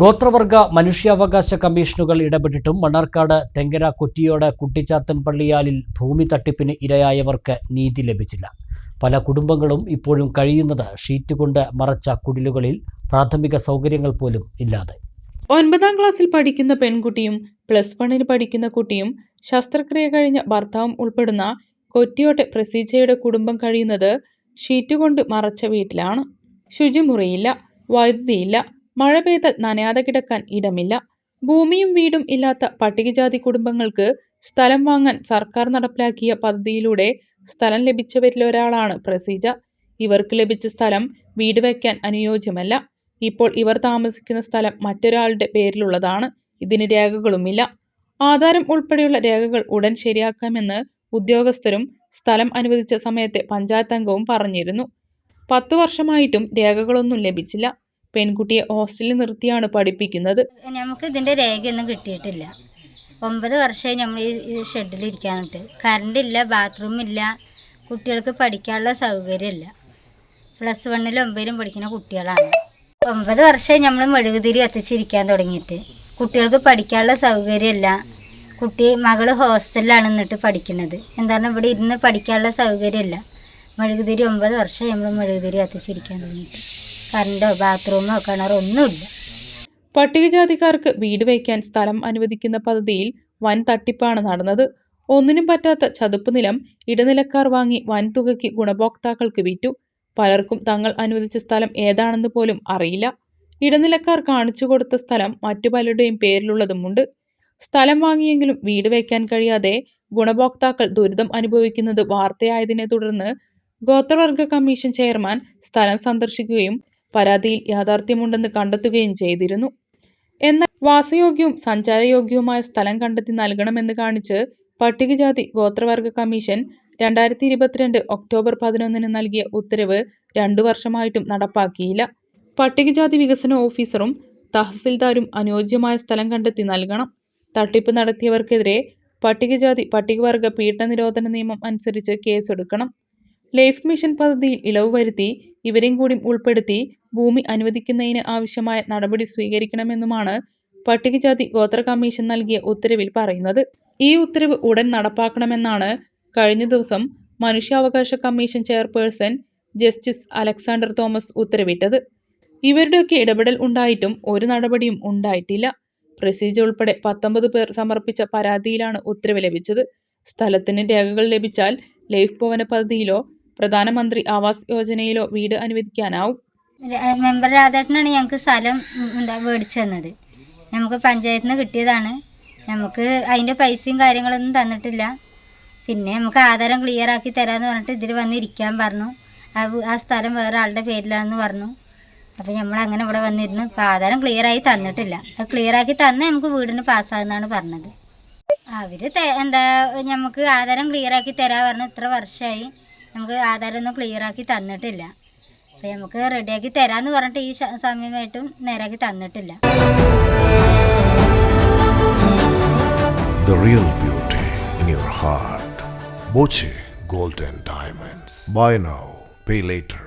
ഗോത്രവർഗ മനുഷ്യാവകാശ കമ്മീഷനുകൾ ഇടപെട്ടിട്ടും മണ്ണാർക്കാട് തെങ്കര കുറ്റിയോട് കുട്ടിച്ചാത്തൻ പള്ളിയാലിൽ ഭൂമി തട്ടിപ്പിന് ഇരയായവർക്ക് നീതി ലഭിച്ചില്ല. പല കുടുംബങ്ങളും ഇപ്പോഴും കഴിയുന്നത് ഷീറ്റ് കൊണ്ട് മറച്ച കുടിലുകളിൽ പ്രാഥമിക സൗകര്യങ്ങൾ പോലും ഇല്ലാതെ. ഒൻപതാം ക്ലാസ്സിൽ പഠിക്കുന്ന പെൺകുട്ടിയും പ്ലസ് വണ്ണിന് പഠിക്കുന്ന കുട്ടിയും ശസ്ത്രക്രിയ കഴിഞ്ഞ ഭർത്താവും ഉൾപ്പെടുന്ന കൊറ്റിയോട്ടെ പ്രസീജയുടെ കുടുംബം കഴിയുന്നത് ഷീറ്റ് കൊണ്ട് മറച്ച വീട്ടിലാണ്. ശുചിമുറിയില്ല വൈദ്യുതിയില്ല മഴ പെയ്താൽ നനയാതെ കിടക്കാൻ ഇടമില്ല. ഭൂമിയും വീടും ഇല്ലാത്ത പട്ടികജാതി കുടുംബങ്ങൾക്ക് സ്ഥലം വാങ്ങാൻ സർക്കാർ നടപ്പിലാക്കിയ പദ്ധതിയിലൂടെ സ്ഥലം ലഭിച്ചവരിലൊരാളാണ് പ്രസീജ. ഇവർക്ക് ലഭിച്ച സ്ഥലം വീട് വയ്ക്കാൻ അനുയോജ്യമല്ല. ഇപ്പോൾ ഇവർ താമസിക്കുന്ന സ്ഥലം മറ്റൊരാളുടെ പേരിലുള്ളതാണ്. ഇതിന് രേഖകളുമില്ല. ആധാരം ഉൾപ്പെടെയുള്ള രേഖകൾ ഉടൻ ശരിയാക്കാമെന്ന് ഉദ്യോഗസ്ഥരും സ്ഥലം അനുവദിച്ച സമയത്തെ പഞ്ചായത്ത് അംഗവും പറഞ്ഞിരുന്നു. പത്തു വർഷമായിട്ടും രേഖകളൊന്നും ലഭിച്ചില്ല. പെൺകുട്ടിയെ ഹോസ്റ്റലിൽ നിർത്തിയാണ് പഠിപ്പിക്കുന്നത്. നമുക്ക് ഇതിന്റെ രേഖയൊന്നും കിട്ടിയിട്ടില്ല. ഒമ്പത് വർഷമായി നമ്മൾ ഈ ഷെഡിൽ ഇരിക്കാനുണ്ട് കറണ്ട് ഇല്ല ബാത്റൂം ഇല്ല കുട്ടികൾക്ക് പഠിക്കാനുള്ള സൗകര്യമില്ല പ്ലസ് വണ്ണിലും ഒമ്പതിലും പഠിക്കുന്ന കുട്ടികളാണ്. ഒമ്പത് വർഷമായി നമ്മൾ മെഴുകുതിരി കത്തിച്ചിരിക്കാൻ തുടങ്ങിയിട്ട്. കുട്ടികൾക്ക് പഠിക്കാനുള്ള സൗകര്യമില്ല കുട്ടി മകൾ ഹോസ്റ്റലിലാണ് എന്നിട്ട് പഠിക്കുന്നത്. എന്താണ് ഇവിടെ ഇരുന്ന് പഠിക്കാനുള്ള സൗകര്യമില്ല മെഴുകുതിരി ഒമ്പത് വർഷമായി നമ്മൾ മെഴുകുതിരി കത്തിച്ചിരിക്കാൻ തുടങ്ങിയിട്ട്. കറണ്ടോ ബാത്റൂമോ കിണറോ ഒന്നുമില്ല. പട്ടികജാതിക്കാർക്ക് വീട് വയ്ക്കാൻ സ്ഥലം അനുവദിക്കുന്ന പദ്ധതിയിൽ വൻ തട്ടിപ്പാണ് നടന്നത്. ഒന്നിനും പറ്റാത്ത ചതുപ്പ് നിലം ഇടനിലക്കാർ വാങ്ങി വൻതുകയ്ക്ക് ഗുണഭോക്താക്കൾക്ക് വിറ്റു. പലർക്കും തങ്ങൾ അനുവദിച്ച സ്ഥലം ഏതാണെന്ന് പോലും അറിയില്ല. ഇടനിലക്കാർ കാണിച്ചു കൊടുത്ത സ്ഥലം മറ്റു പലരുടെയും പേരിലുള്ളതുമുണ്ട്. സ്ഥലം വാങ്ങിയെങ്കിലും വീട് വയ്ക്കാൻ കഴിയാതെ ഗുണഭോക്താക്കൾ ദുരിതം അനുഭവിക്കുന്നത് വാർത്തയായതിനെ തുടർന്ന് ഗോത്രവർഗ കമ്മീഷൻ ചെയർമാൻ സ്ഥലം സന്ദർശിക്കുകയും പരാതിയിൽ യാഥാർത്ഥ്യമുണ്ടെന്ന് കണ്ടെത്തുകയും ചെയ്തിരുന്നു. എന്നാൽ വാസയോഗ്യവും സഞ്ചാരയോഗ്യവുമായ സ്ഥലം കണ്ടെത്തി നൽകണമെന്ന് കാണിച്ച് പട്ടികജാതി ഗോത്രവർഗ കമ്മീഷൻ രണ്ടായിരത്തി ഇരുപത്തിരണ്ട് ഒക്ടോബർ പതിനൊന്നിന് നൽകിയ ഉത്തരവ് രണ്ടു വർഷമായിട്ടും നടപ്പാക്കിയില്ല. പട്ടികജാതി വികസന ഓഫീസറും തഹസിൽദാരും അനുയോജ്യമായ സ്ഥലം കണ്ടെത്തി നൽകണം. തട്ടിപ്പ് നടത്തിയവർക്കെതിരെ പട്ടികജാതി പട്ടികവർഗ പീഡന നിരോധന നിയമം അനുസരിച്ച് കേസെടുക്കണം. ലൈഫ് മിഷൻ പദ്ധതിയിൽ ഇളവ് വരുത്തി ഇവരെയും കൂടി ഉൾപ്പെടുത്തി ഭൂമി അനുവദിക്കുന്നതിന് ആവശ്യമായ നടപടി സ്വീകരിക്കണമെന്നുമാണ് പട്ടികജാതി ഗോത്ര കമ്മീഷൻ നൽകിയ ഉത്തരവിൽ പറയുന്നത്. ഈ ഉത്തരവ് ഉടൻ നടപ്പാക്കണമെന്നാണ് കഴിഞ്ഞ ദിവസം മനുഷ്യാവകാശ commission chairperson justice Alexander Thomas ഉത്തരവിട്ടത്. ഇവരുടെയൊക്കെ ഇടപെടൽ ഉണ്ടായിട്ടും ഒരു നടപടിയും ഉണ്ടായിട്ടില്ല. പ്രസീജ ഉൾപ്പെടെ പത്തൊമ്പത് പേർ സമർപ്പിച്ച പരാതിയിലാണ് ഉത്തരവ് ലഭിച്ചത്. സ്ഥലത്തിന് രേഖകൾ ലഭിച്ചാൽ ലൈഫ് ഭവന പദ്ധതിയിലോ പ്രധാനമന്ത്രി ആവാസ് യോജനയിലോ വീട് അനുവദിക്കാനാവും? മെമ്പർ രാധേട്ടനാണ് ഞങ്ങൾക്ക് സ്ഥലം എന്താ മേടിച്ചു തന്നത്. നമുക്ക് പഞ്ചായത്തിൽ നിന്ന് കിട്ടിയതാണ്. നമുക്ക് അതിന്റെ പൈസയും കാര്യങ്ങളൊന്നും തന്നിട്ടില്ല. പിന്നെ നമുക്ക് ആധാരം ക്ലിയർ ആക്കി തരാമെന്ന് പറഞ്ഞിട്ട് ഇതിൽ വന്നിരിക്കാൻ പറഞ്ഞു. ആ സ്ഥലം വേറെ ആളുടെ പേരിലാണെന്ന് പറഞ്ഞു. അപ്പോൾ നമ്മൾ അങ്ങനെ ഇവിടെ വന്നിരുന്നു. അപ്പോൾ ആധാരം ക്ലിയർ ആയി തന്നിട്ടില്ല. അത് ക്ലിയർ ആക്കി തന്നെ നമുക്ക് വീടിന് പാസ്സാകുന്നതാണ് പറഞ്ഞത്. അവർ എന്താ നമുക്ക് ആധാരം ക്ലിയർ ആക്കി തരാ പറഞ്ഞു ഇത്ര വർഷമായി നമുക്ക് ആധാരമൊന്നും ക്ലിയർ ആക്കി തന്നിട്ടില്ല അപ്പോൾ നമുക്ക് റെഡിയാക്കി തരാമെന്ന് പറഞ്ഞിട്ട് ഈ സമയമായിട്ടും നേരാക്കി തന്നിട്ടില്ല The real beauty in your heart. Boche Golden Diamonds. Buy now, pay later.